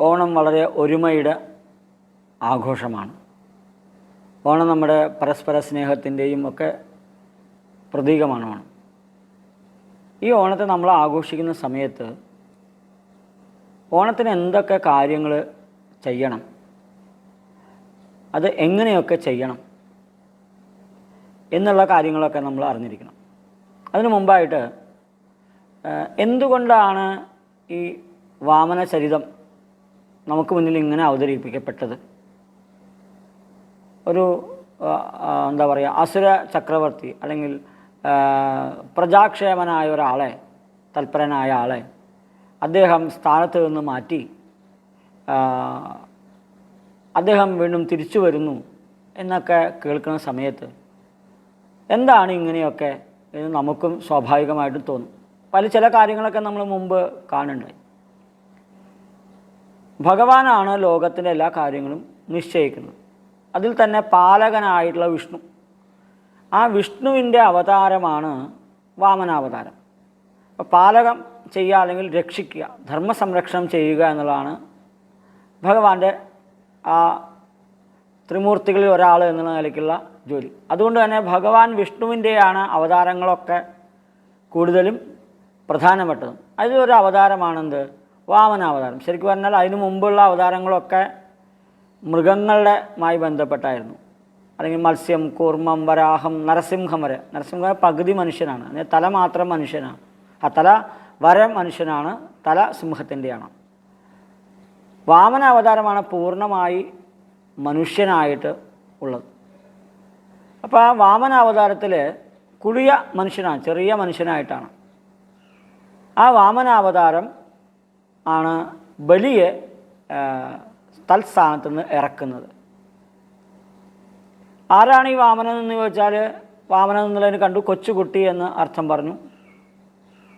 ഓണം വളരെ ഒരുമയുടെ ആഘോഷമാണ്. ഓണം നമ്മുടെ പരസ്പര സ്നേഹത്തിന്റെയും ഒക്കെ പ്രതീകമാണ് ഓണം ഈ ഓണത്തെ നമ്മൾ ആഘോഷിക്കുന്ന സമയത്ത് ഓണത്തിന് എന്തൊക്കെ കാര്യങ്ങൾ ചെയ്യണം? അത് എങ്ങനെയൊക്കെ ചെയ്യണം? എന്നുള്ള കാര്യങ്ങളൊക്കെ നമ്മൾ അറിഞ്ഞിരിക്കണം. അതിനു മുമ്പായിട്ട് എന്തുകൊണ്ടാണ് ഈ വാമന ചരിതം നമുക്ക് മുന്നിൽ ഇങ്ങനെ അവതരിപ്പിക്കപ്പെട്ടത്. ഒരു എന്താ പറയുക അസുര ചക്രവർത്തി അല്ലെങ്കിൽ പ്രജാക്ഷേമനായ ഒരാളെ തൽപരനായ ആളെ അദ്ദേഹം സ്ഥാനത്ത് നിന്ന് മാറ്റി അദ്ദേഹം വീണ്ടും തിരിച്ചു വരുന്നു എന്നൊക്കെ കേൾക്കുന്ന സമയത്ത് എന്താണ് ഇങ്ങനെയൊക്കെ എന്ന് നമുക്കും സ്വാഭാവികമായിട്ടും തോന്നും. പല ചില കാര്യങ്ങളൊക്കെ നമ്മൾ മുമ്പ് കാണുന്നുണ്ടായി. ഭഗവാനാണ് ലോകത്തിന്റെ എല്ലാ കാര്യങ്ങളും നിശ്ചയിക്കുന്നത്. അതിൽ തന്നെ പാലകനായിട്ടുള്ള വിഷ്ണു. ആ വിഷ്ണുവിന്റെ അവതാരമാണ് വാമനാവതാരം. അപ്പോൾ പാലകം ചെയ്യുക അല്ലെങ്കിൽ രക്ഷിക്കുക ധർമ്മസംരക്ഷണം ചെയ്യുക എന്നുള്ളതാണ് ഭഗവാന്റെ ആ ത്രിമൂർത്തികളിൽ ഒരാൾ എന്നുള്ള നിലയ്ക്കുള്ള ജോലി. അതുകൊണ്ട് തന്നെ ഭഗവാൻ വിഷ്ണുവിന്റെയാണ് അവതാരങ്ങളൊക്കെ കൂടുതലും പ്രധാനപ്പെട്ടതും. അതിലൊരു അവതാരമാണെന്ത്? വാമനാവതാരം. ശരിക്കും പറഞ്ഞാൽ അതിനു മുമ്പുള്ള അവതാരങ്ങളൊക്കെ മൃഗങ്ങളുടെ മായി ബന്ധപ്പെട്ടായിരുന്നു. അല്ലെങ്കിൽ മത്സ്യം കൂർമ്മം വരാഹം നരസിംഹം വരെ. നരസിംഹം പകുതി മനുഷ്യനാണ്. അതിന് തല മാത്രം മനുഷ്യനാണ്. ആ തല വര മനുഷ്യനാണ്. തല സിംഹത്തിന്റെയാണ്. വാമന അവതാരമാണ് പൂർണമായി മനുഷ്യനായിട്ട് ഉള്ളത്. അപ്പോൾ ആ വാമന അവതാരത്തിൽ കുളിയ മനുഷ്യനാണ് ചെറിയ മനുഷ്യനായിട്ടാണ്. ആ വാമനാവതാരം ആണ് ബലിയെ തൽസ്ഥാനത്ത് നിന്ന് ഇറക്കുന്നത്. ആരാണ് ഈ വാമനൻ എന്ന് ചോദിച്ചാൽ വാമനൻ എന്നുള്ളതിന് കണ്ടു കൊച്ചുകുട്ടി എന്ന് അർത്ഥം പറഞ്ഞു.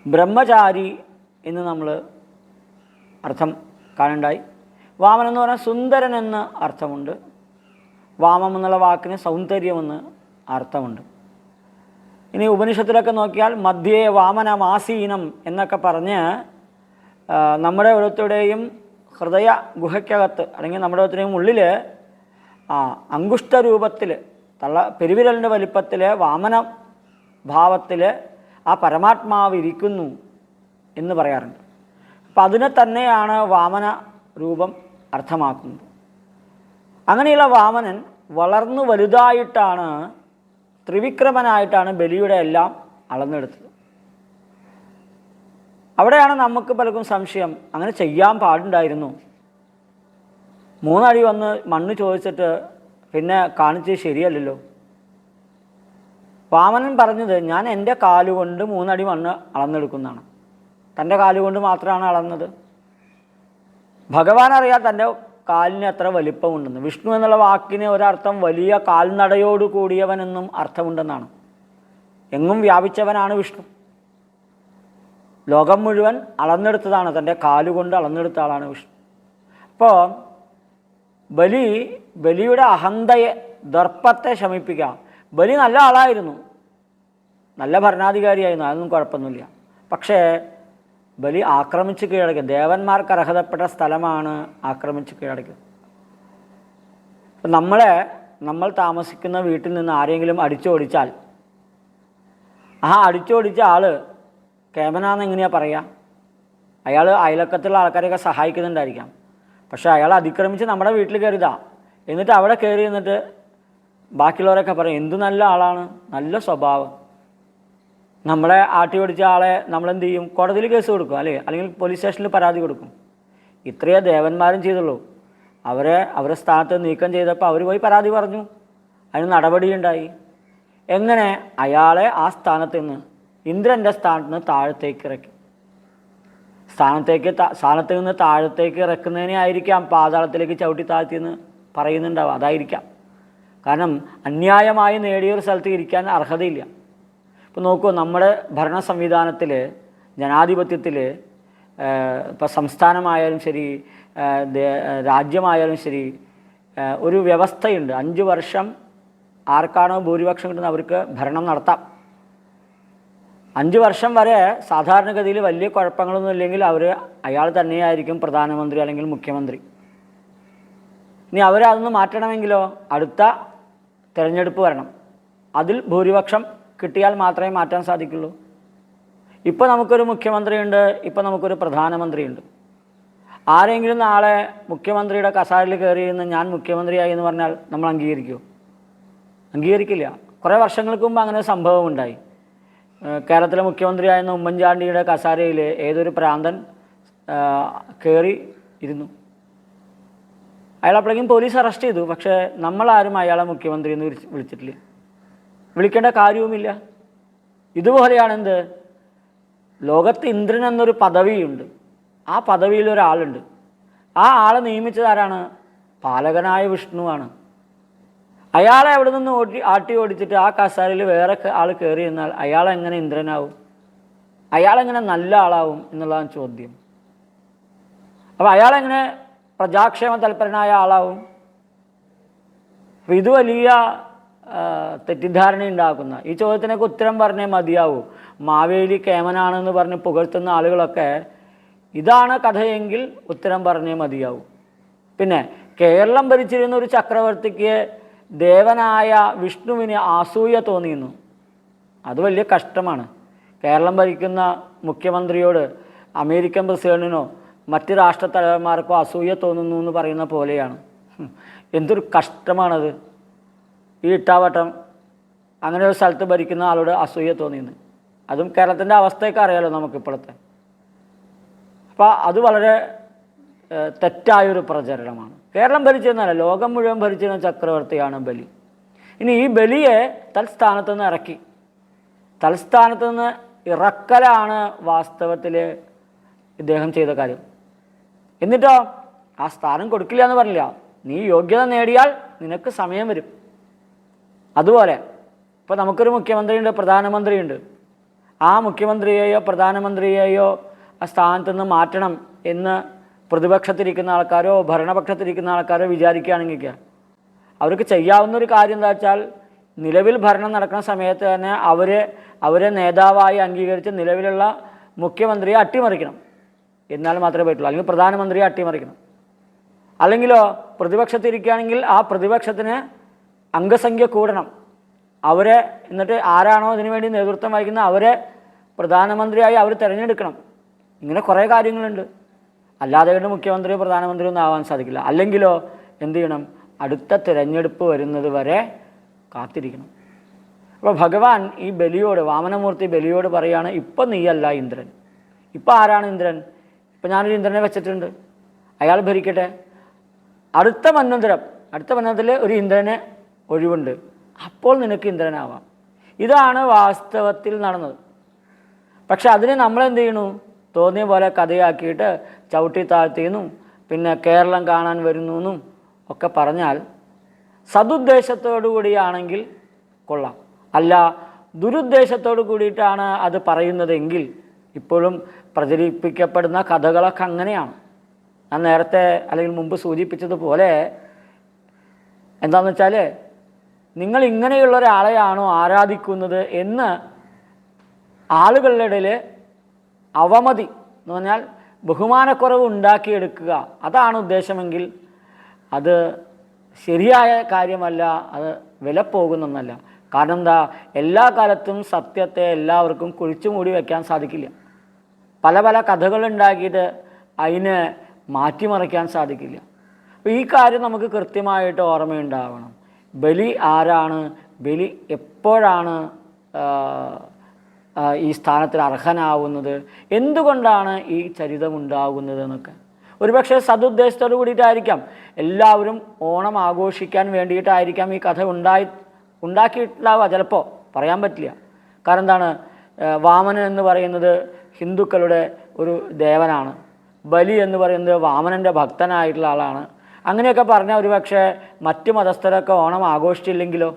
ബ്രഹ്മചാരി എന്ന് നമ്മൾ അർത്ഥം കാണുണ്ടായി വാമനം എന്ന് പറഞ്ഞാൽ സുന്ദരൻ എന്ന് അർത്ഥമുണ്ട്. വാമം എന്നുള്ള വാക്കിന് സൗന്ദര്യമെന്ന് അർത്ഥമുണ്ട്. ഇനി ഉപനിഷത്തിലൊക്കെ നോക്കിയാൽ മധ്യേ വാമനമാസീനം എന്നൊക്കെ പറഞ്ഞ് നമ്മുടെ ഓരോരുത്തരുടെയും ഹൃദയ ഗുഹയ്ക്കകത്ത് അല്ലെങ്കിൽ നമ്മുടെ ഓരോരുത്തരുടെയും ഉള്ളിൽ ആ അങ്കുഷ്ട രൂപത്തിൽ തള്ള പെരുവിരലിന്റെ വലിപ്പത്തിൽ വാമന ഭാവത്തിൽ ആ പരമാത്മാവ് ഇരിക്കുന്നു എന്ന് പറയാറുണ്ട്. അപ്പം അതിനെ തന്നെയാണ് വാമന രൂപം അർത്ഥമാക്കുന്നത്. അങ്ങനെയുള്ള വാമനൻ വളർന്നു വലുതായിട്ടാണ് ത്രിവിക്രമനായിട്ടാണ് ബലിയുടെ എല്ലാം അളന്നെടുത്തത്. അവിടെയാണ് നമുക്ക് പലർക്കും സംശയം. അങ്ങനെ ചെയ്യാൻ പാടുണ്ടായിരുന്നു. മൂന്നടി വന്ന് മണ്ണ് ചോദിച്ചിട്ട് പിന്നെ കാണിച്ചത് ശരിയല്ലല്ലോ. വാമനൻ പറഞ്ഞത് ഞാൻ എന്റെ കാലുകൊണ്ട് മൂന്നടി മണ്ണ് അളന്നെടുക്കുന്നതാണ്. തന്റെ കാലുകൊണ്ട് മാത്രമാണ് അളന്നത്. ഭഗവാൻ അറിയാം തന്റെ കാലിന് എത്ര വലിപ്പമുണ്ടെന്ന്. വിഷ്ണു എന്നുള്ള വാക്കിന് ഒരർത്ഥം വലിയ കാൽനടയോട് കൂടിയവനെന്നും അർത്ഥമുണ്ടെന്നാണ്. എങ്ങും വ്യാപിച്ചവനാണ് വിഷ്ണു. ലോകം മുഴുവൻ അളന്നെടുത്തതാണ് തന്റെ കാലുകൊണ്ട് അളന്നെടുത്ത ആളാണ് വിഷ്ണു. അപ്പോൾ ബലി ബലിയുടെ അഹന്തയെ ദർപ്പത്തെ ശമിപ്പിക്കുക. ബലി നല്ല ആളായിരുന്നു. നല്ല ഭരണാധികാരിയായിരുന്നു. അതൊന്നും കുഴപ്പമൊന്നുമില്ല. പക്ഷേ ബലി ആക്രമിച്ച് കീഴടക്കുക ദേവന്മാർക്ക് അർഹതപ്പെട്ട സ്ഥലമാണ് ആക്രമിച്ച് കീഴടക്കുക ഇപ്പം നമ്മളെ നമ്മൾ താമസിക്കുന്ന വീട്ടിൽ നിന്ന് ആരെങ്കിലും അടിച്ചോടിച്ചാൽ ആ അടിച്ചോടിച്ച ആൾ കേമനാന്ന് എങ്ങനെയാ പറയുക അയാൾ അയലക്കത്തുള്ള ആൾക്കാരെയൊക്കെ സഹായിക്കുന്നുണ്ടായിരിക്കാം. പക്ഷേ അയാൾ അതിക്രമിച്ച് നമ്മുടെ വീട്ടിൽ കയറിയതാ. എന്നിട്ട് അവിടെ കയറി എന്നിട്ട് ബാക്കിയുള്ളവരൊക്കെ പറയും എന്ത് നല്ല ആളാണ് നല്ല സ്വഭാവം. നമ്മളെ ആട്ടി ഓടിച്ച ആളെ നമ്മളെന്ത് ചെയ്യും? കോടതിയിൽ കേസ് കൊടുക്കും അല്ലേ? അല്ലെങ്കിൽ പോലീസ് സ്റ്റേഷനിൽ പരാതി കൊടുക്കും. ഇത്രയേ ദേവന്മാരും ചെയ്തുള്ളൂ. അവരെ അവരെ സ്ഥാനത്ത് നീക്കം ചെയ്തപ്പോൾ അവർ പോയി പരാതി പറഞ്ഞു. അതിന് നടപടിയുണ്ടായി എങ്ങനെ അയാളെ ആ സ്ഥാനത്ത് നിന്ന് ഇന്ദ്രന്റെ സ്ഥാനത്ത് നിന്ന് താഴത്തേക്ക് ഇറക്കി. സ്ഥാനത്തേക്ക് സ്ഥാനത്ത് നിന്ന് താഴത്തേക്ക് ഇറക്കുന്നതിനെ ആയിരിക്കാം പാതാളത്തിലേക്ക് ചവിട്ടി താഴ്ത്തിയെന്ന് പറയുന്നുണ്ടാവും അതായിരിക്കാം. കാരണം അന്യായമായി നേടിയൊരു സ്ഥലത്ത് ഇരിക്കാൻ അർഹതയില്ല. ഇപ്പോൾ നോക്കൂ നമ്മുടെ ഭരണ സംവിധാനത്തിൽ ജനാധിപത്യത്തിൽ ഇപ്പോൾ സംസ്ഥാനമായാലും ശരി രാജ്യമായാലും ശരി ഒരു വ്യവസ്ഥയുണ്ട്. അഞ്ച് വർഷം ആർക്കാണോ ഭൂരിപക്ഷം കിട്ടുന്നത് അവർക്ക് ഭരണം നടത്താം. അഞ്ച് വർഷം വരെ സാധാരണഗതിയിൽ വലിയ കുഴപ്പങ്ങളൊന്നും ഇല്ലെങ്കിൽ അവർ അയാൾ തന്നെയായിരിക്കും പ്രധാനമന്ത്രി അല്ലെങ്കിൽ മുഖ്യമന്ത്രി. ഇനി അവരതൊന്ന് മാറ്റണമെങ്കിലോ? അടുത്ത തിരഞ്ഞെടുപ്പ് വരണം. അതിൽ ഭൂരിപക്ഷം കിട്ടിയാൽ മാത്രമേ മാറ്റാൻ സാധിക്കുള്ളൂ. ഇപ്പോൾ നമുക്കൊരു മുഖ്യമന്ത്രിയുണ്ട് ഇപ്പോൾ നമുക്കൊരു പ്രധാനമന്ത്രിയുണ്ട്. ആരെങ്കിലും നാളെ മുഖ്യമന്ത്രിയുടെ കസാരയിൽ കയറി നിന്ന് ഞാൻ മുഖ്യമന്ത്രിയായി എന്ന് പറഞ്ഞാൽ നമ്മൾ അംഗീകരിക്കുമോ അംഗീകരിക്കില്ല. കുറേ വർഷങ്ങൾക്ക് മുമ്പ് അങ്ങനെ ഒരു സംഭവം ഉണ്ടായി. ഏഹ് കേരളത്തിലെ മുഖ്യമന്ത്രിയായിരുന്ന ഉമ്മൻചാണ്ടിയുടെ കസാരയിൽ ഏതൊരു പ്രാന്തൻ കയറി ഇരുന്നു. അയാൾ അപ്പോഴേക്കും പോലീസ് അറസ്റ്റ് ചെയ്തു പക്ഷേ നമ്മളാരും അയാളെ മുഖ്യമന്ത്രി എന്ന് വിളിച്ച് വിളിച്ചിട്ടില്ല. വിളിക്കേണ്ട കാര്യവുമില്ല. ഇതുപോലെയാണെന്ത് ലോകത്ത് ഇന്ദ്രൻ എന്നൊരു പദവിയുണ്ട്. ആ പദവിയിൽ ഒരാളുണ്ട്. ആ ആളെ നിയമിച്ചത് ആരാണ്? പാലകനായ വിഷ്ണുവാണ് അയാളെ അവിടെ നിന്ന് ഓടി ആട്ടി ഓടിച്ചിട്ട് ആ കസാരയിൽ വേറെ ആൾ കയറി എന്നാൽ അയാൾ എങ്ങനെ ഇന്ദ്രനാവും? അയാളെങ്ങനെ നല്ല ആളാവും എന്നുള്ളതാണ് ചോദ്യം. അപ്പോൾ അയാളെങ്ങനെ പ്രജാക്ഷേമ തൽപരനായ ആളാവും? അപ്പോൾ ഇത് വലിയ തെറ്റിദ്ധാരണ ഉണ്ടാക്കുന്ന ഈ ചോദ്യത്തിനൊക്കെ ഉത്തരം പറഞ്ഞേ മതിയാവൂ. മാവേലി കേമനാണെന്ന് പറഞ്ഞ് പുകഴ്ത്തുന്ന ആളുകളൊക്കെ ഇതാണ് കഥയെങ്കിൽ ഉത്തരം പറഞ്ഞേ മതിയാവൂ. പിന്നെ കേരളം ഭരിച്ചിരുന്ന ഒരു ചക്രവർത്തിക്ക് ദേവനായ വിഷ്ണുവിന് ആസൂയ തോന്നിയിരുന്നു. അത് വലിയ കഷ്ടമാണ്. കേരളം ഭരിക്കുന്ന മുഖ്യമന്ത്രിയോട് അമേരിക്കൻ പ്രസിഡന്റിനോ മറ്റ് രാഷ്ട്ര തലവന്മാർക്കോ അസൂയ തോന്നുന്നു എന്ന് പറയുന്ന പോലെയാണ്. എന്തൊരു കഷ്ടമാണത്. ഈ ഇട്ടാവട്ടം അങ്ങനെ ഒരു സ്ഥലത്ത് ഭരിക്കുന്ന ആളോട് അസൂയ തോന്നിയെന്ന് അതും കേരളത്തിന്റെ അവസ്ഥയൊക്കെ അറിയാലോ നമുക്കിപ്പോഴത്തെ. അപ്പോൾ അത് വളരെ തെറ്റായൊരു പ്രചരണമാണ്. കേരളം ഭരിച്ചിരുന്നല്ല ലോകം മുഴുവൻ ഭരിച്ചിരുന്ന ചക്രവർത്തിയാണ് ബലി. ഇനി ഈ ബലിയെ തൽസ്ഥാനത്ത് നിന്ന് ഇറക്കി. തൽസ്ഥാനത്ത് നിന്ന് ഇറക്കലാണ് വാസ്തവത്തിൽ ഇദ്ദേഹം ചെയ്ത കാര്യം. എന്നിട്ടോ ആ സ്ഥാനം കൊടുക്കില്ല എന്ന് പറഞ്ഞില്ല. നീ യോഗ്യത നേടിയാൽ നിനക്ക് സമയം വരും. അതുപോലെ ഇപ്പോൾ നമുക്കൊരു മുഖ്യമന്ത്രിയുണ്ട് പ്രധാനമന്ത്രിയുണ്ട്. ആ മുഖ്യമന്ത്രിയെയോ പ്രധാനമന്ത്രിയെയോ ആ സ്ഥാനത്ത് നിന്ന് മാറ്റണം എന്ന് പ്രതിപക്ഷത്തിരിക്കുന്ന ആൾക്കാരോ ഭരണപക്ഷത്തിരിക്കുന്ന ആൾക്കാരോ വിചാരിക്കുകയാണെങ്കിൽ അവർക്ക് ചെയ്യാവുന്ന ഒരു കാര്യം എന്താ വെച്ചാൽ നിലവിൽ ഭരണം നടക്കുന്ന സമയത്ത് തന്നെ അവരെ അവരെ നേതാവായി അംഗീകരിച്ച് നിലവിലുള്ള മുഖ്യമന്ത്രിയെ അട്ടിമറിക്കണം. എന്നാൽ മാത്രമേ പറ്റുള്ളൂ. അല്ലെങ്കിൽ പ്രധാനമന്ത്രിയെ അട്ടിമറിക്കണം. അല്ലെങ്കിലോ പ്രതിപക്ഷത്തിരിക്കുകയാണെങ്കിൽ ആ പ്രതിപക്ഷത്തിന് അംഗസംഖ്യ കൂടണം. അവരെ എന്നിട്ട് ആരാണോ ഇതിനുവേണ്ടി നേതൃത്വം വഹിക്കുന്ന അവരെ പ്രധാനമന്ത്രിയായി അവർ തിരഞ്ഞെടുക്കണം. ഇങ്ങനെ കുറേ കാര്യങ്ങളുണ്ട്. അല്ലാതെ കണ്ട് മുഖ്യമന്ത്രി പ്രധാനമന്ത്രി ഒന്നും ആവാൻ സാധിക്കില്ല. അല്ലെങ്കിലോ എന്ത് ചെയ്യണം? അടുത്ത തിരഞ്ഞെടുപ്പ് വരുന്നത് വരെ കാത്തിരിക്കണം. അപ്പോൾ ഭഗവാൻ ഈ ബലിയോട് വാമനമൂർത്തി ബലിയോട് പറയാണ് ഇപ്പം നീയല്ല ഇന്ദ്രൻ. ഇപ്പം ആരാണ് ഇന്ദ്രൻ? ഇപ്പം ഞാനൊരു ഇന്ദ്രനെ വെച്ചിട്ടുണ്ട്. അയാൾ ഭരിക്കട്ടെ. അടുത്ത മന്നന്തരം അടുത്ത മന്നത്തിൽ ഒരു ഇന്ദ്രനെ ഒഴിവുണ്ട്. അപ്പോൾ നിനക്ക് ഇന്ദ്രനാവാം. ഇതാണ് വാസ്തവത്തിൽ നടന്നത്. പക്ഷെ അതിനെ നമ്മളെന്ത് ചെയ്യണു? തോന്നിയ പോലെ കഥയാക്കിയിട്ട് ചവിട്ടി താഴ്ത്തിയെന്നും പിന്നെ കേരളം കാണാൻ വരുന്നു എന്നും ഒക്കെ പറഞ്ഞാൽ സതുദ്ദേശത്തോടു കൂടിയാണെങ്കിൽ കൊള്ളാം. അല്ല ദുരുദ്ദേശത്തോടു കൂടിയിട്ടാണ് അത് പറയുന്നതെങ്കിൽ ഇപ്പോഴും പ്രചരിപ്പിക്കപ്പെടുന്ന കഥകളൊക്കെ അങ്ങനെയാണ്. ഞാൻ നേരത്തെ അല്ലെങ്കിൽ മുമ്പ് സൂചിപ്പിച്ചതുപോലെ എന്താണെന്ന് വെച്ചാൽ നിങ്ങൾ ഇങ്ങനെയുള്ള ഒരാളെയാണോ ആരാധിക്കുന്നത് എന്ന് ആളുകളുടെ ഇടയിൽ അവമതി എന്ന് പറഞ്ഞാൽ ബഹുമാനക്കുറവ് ഉണ്ടാക്കിയെടുക്കുക. അതാണ് ഉദ്ദേശമെങ്കിൽ അത് ശരിയായ കാര്യമല്ല അത് വില പോകുന്നൊന്നല്ല. കാരണം എന്താ? എല്ലാ കാലത്തും സത്യത്തെ എല്ലാവർക്കും കുഴിച്ചു മൂടി വയ്ക്കാൻ സാധിക്കില്ല. പല പല കഥകൾ ഉണ്ടാക്കിയിട്ട് അതിനെ മാറ്റിമറിക്കാൻ സാധിക്കില്ല. അപ്പോൾ ഈ കാര്യം നമുക്ക് കൃത്യമായിട്ട് ഓർമ്മയുണ്ടാവണം. ബലി ആരാണ്? ബലി എപ്പോഴാണ് ഈ സ്ഥാനത്തിൽ അർഹനാവുന്നത്? എന്തുകൊണ്ടാണ് ഈ ചരിതം ഉണ്ടാകുന്നത് എന്നൊക്കെ ഒരുപക്ഷെ സതുദ്ദേശത്തോട് കൂടിയിട്ടായിരിക്കാം. എല്ലാവരും ഓണം ആഘോഷിക്കാൻ വേണ്ടിയിട്ടായിരിക്കാം ഈ കഥ ഉണ്ടായി ഉണ്ടാക്കിയിട്ടുണ്ടാവുക. ചിലപ്പോൾ പറയാൻ പറ്റില്ല. കാരണം എന്താണ്? വാമനൻ എന്ന് പറയുന്നത് ഹിന്ദുക്കളുടെ ഒരു ദേവനാണ്. ബലി എന്ന് പറയുന്നത് വാമനന്റെ ഭക്തനായിട്ടുള്ള ആളാണ്. അങ്ങനെയൊക്കെ പറഞ്ഞാൽ ഒരുപക്ഷെ മറ്റ് മതസ്ഥരൊക്കെ ഓണം ആഘോഷിച്ചില്ലെങ്കിലോ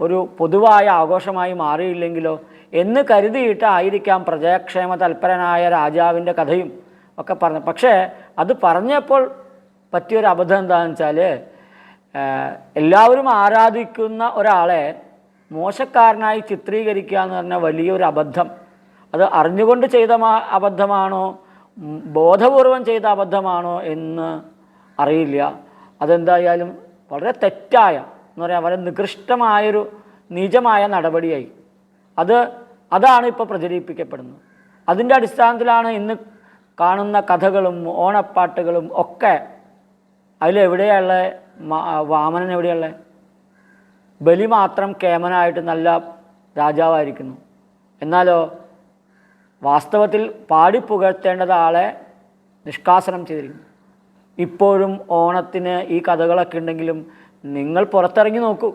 ഒരു പൊതുവായ ആഘോഷമായി മാറിയില്ലെങ്കിലോ എന്ന് കരുതിയിട്ടായിരിക്കാം പ്രജാക്ഷേമ തൽപരനായ രാജാവിന്റെ കഥയും ഒക്കെ പറഞ്ഞു പക്ഷേ അത് പറഞ്ഞപ്പോൾ പറ്റിയൊരു അബദ്ധം എന്താണെന്ന് വെച്ചാൽ എല്ലാവരും ആരാധിക്കുന്ന ഒരാളെ മോശക്കാരനായി ചിത്രീകരിക്കുക എന്ന് പറഞ്ഞാൽ വലിയൊരു അബദ്ധം. അത് അറിഞ്ഞുകൊണ്ട് ചെയ്ത അബദ്ധമാണോ? ബോധപൂർവം ചെയ്ത അബദ്ധമാണോ എന്ന് അറിയില്ല. അതെന്തായാലും വളരെ തെറ്റായ എന്ന് പറയാം വളരെ നികൃഷ്ടമായൊരു നിജമായ നടപടിയായി. അത് അതാണ് ഇപ്പോൾ പ്രചരിപ്പിക്കപ്പെടുന്നത്. അതിന്റെ അടിസ്ഥാനത്തിലാണ് ഇന്ന് കാണുന്ന കഥകളും ഓണപ്പാട്ടുകളും ഒക്കെ. അതിലെവിടെയുള്ള വാമനൻ എവിടെയുള്ള ബലി മാത്രം കേമനായിട്ട് നല്ല രാജാവായിരിക്കുന്നു. എന്നാലോ വാസ്തവത്തിൽ പാടി പുകഴ്ത്തേണ്ടത് ആളെ നിഷ്കാസനം ചെയ്തിരിക്കുന്നു. ഇപ്പോഴും ഓണത്തിന് ഈ കഥകളൊക്കെ ഉണ്ടെങ്കിലും നിങ്ങൾ പുറത്തിറങ്ങി നോക്കൂ.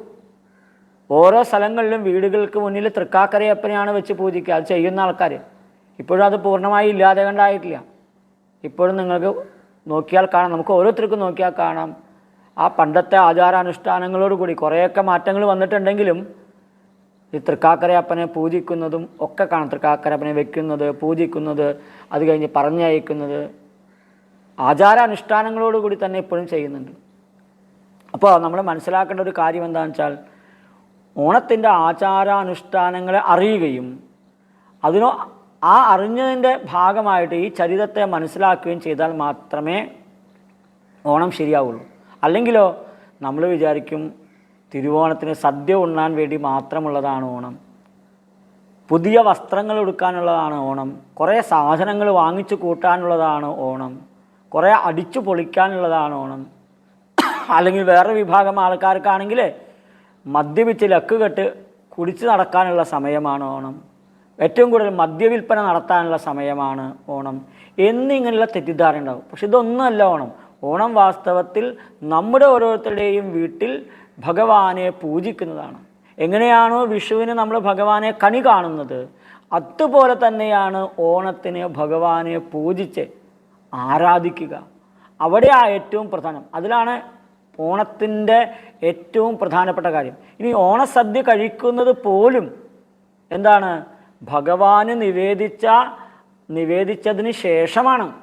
ഓരോ സ്ഥലങ്ങളിലും വീടുകൾക്ക് മുന്നിൽ തൃക്കാക്കരയപ്പനെയാണ് വെച്ച് പൂജിക്കുക. അത് ചെയ്യുന്ന ആൾക്കാർ ഇപ്പോഴും അത് പൂർണമായി ഇല്ലാതെ കണ്ടായിട്ടില്ല. ഇപ്പോഴും നിങ്ങൾക്ക് നോക്കിയാൽ കാണാം. നമുക്ക് ഓരോരുത്തർക്കും നോക്കിയാൽ കാണാം. ആ പണ്ടത്തെ ആചാരാനുഷ്ഠാനങ്ങളോടുകൂടി കുറേയൊക്കെ മാറ്റങ്ങൾ വന്നിട്ടുണ്ടെങ്കിലും ഈ തൃക്കാക്കരയപ്പനെ പൂജിക്കുന്നതും ഒക്കെ കാണാം. തൃക്കാക്കരപ്പനെ വെക്കുന്നത് പൂജിക്കുന്നത് അത് കഴിഞ്ഞ് പറഞ്ഞയക്കുന്നത് ആചാരാനുഷ്ഠാനങ്ങളോടുകൂടി തന്നെ ഇപ്പോഴും ചെയ്യുന്നുണ്ട്. അപ്പോൾ നമ്മൾ മനസ്സിലാക്കേണ്ട ഒരു കാര്യം എന്താണെന്ന് വെച്ചാൽ ഓണത്തിന്റെ ആചാരാനുഷ്ഠാനങ്ങളെ അറിയുകയും അതിനോ ആ അറിഞ്ഞതിന്റെ ഭാഗമായിട്ട് ഈ ചരിതത്തെ മനസ്സിലാക്കുകയും ചെയ്താൽ മാത്രമേ ഓണം ശരിയാവുള്ളൂ. അല്ലെങ്കിലോ നമ്മൾ വിചാരിക്കും തിരുവോണത്തിന് സദ്യ ഉണ്ണാൻ വേണ്ടി മാത്രമുള്ളതാണ് ഓണം. പുതിയ വസ്ത്രങ്ങൾ എടുക്കാനുള്ളതാണ് ഓണം. കുറേ സാധനങ്ങൾ വാങ്ങിച്ചു കൂട്ടാനുള്ളതാണ് ഓണം. കുറേ അടിച്ചു പൊളിക്കാനുള്ളതാണ് ഓണം. അല്ലെങ്കിൽ വേറെ വിഭാഗം ആൾക്കാർക്കാണെങ്കിൽ മദ്യപിച്ച് ലക്ക് കെട്ട് കുടിച്ച് നടക്കാനുള്ള സമയമാണ് ഓണം. ഏറ്റവും കൂടുതൽ മദ്യവിൽപ്പന നടത്താനുള്ള സമയമാണ് ഓണം. എന്നിങ്ങനെയുള്ള തെറ്റിദ്ധാരണ ഉണ്ടാവും പക്ഷെ ഇതൊന്നുമല്ല ഓണം. ഓണം വാസ്തവത്തിൽ നമ്മുടെ ഓരോരുത്തരുടെയും വീട്ടിൽ ഭഗവാനെ പൂജിക്കുന്നതാണ്. എങ്ങനെയാണോ വിഷുവിന് നമ്മൾ ഭഗവാനെ കണി കാണുന്നത് അതുപോലെ തന്നെയാണ് ഓണത്തിന് ഭഗവാനെ പൂജിച്ച് ആരാധിക്കുക. അവിടെയാണ് ഏറ്റവും പ്രധാനം. അതിലാണ് ഓണത്തിന്റെ ഏറ്റവും പ്രധാനപ്പെട്ട കാര്യം. ഇനി ഓണസദ്യ കഴിക്കുന്നത് പോലും എന്താണ്? ഭഗവാന് നിവേദിച്ച നിവേദിച്ചതിന് ശേഷമാണ്.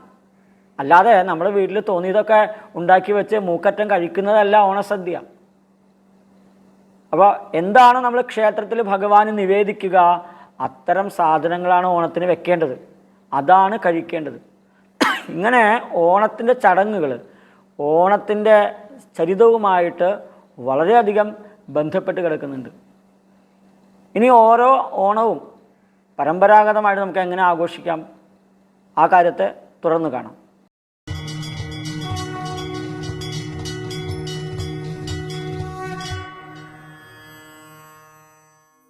അല്ലാതെ നമ്മുടെ വീട്ടിൽ തോന്നിയതൊക്കെ ഉണ്ടാക്കി വെച്ച് മൂക്കറ്റം കഴിക്കുന്നതല്ല ഓണസദ്യ. അപ്പോൾ എന്താണ് നമ്മൾ ക്ഷേത്രത്തിൽ ഭഗവാന് നിവേദിക്കുക? അത്തരം സാധനങ്ങളാണ് ഓണത്തിന് വെക്കേണ്ടത്. അതാണ് കഴിക്കേണ്ടത്. ഇങ്ങനെ ഓണത്തിന്റെ ചടങ്ങുകൾ ഓണത്തിന്റെ ചരിതവുമായിട്ട് വളരെയധികം ബന്ധപ്പെട്ട് കിടക്കുന്നുണ്ട്. ഇനി ഓരോ ഓണവും പരമ്പരാഗതമായിട്ട് നമുക്ക് എങ്ങനെ ആഘോഷിക്കാം? ആ കാര്യത്തെ തുറന്നു കാണാം.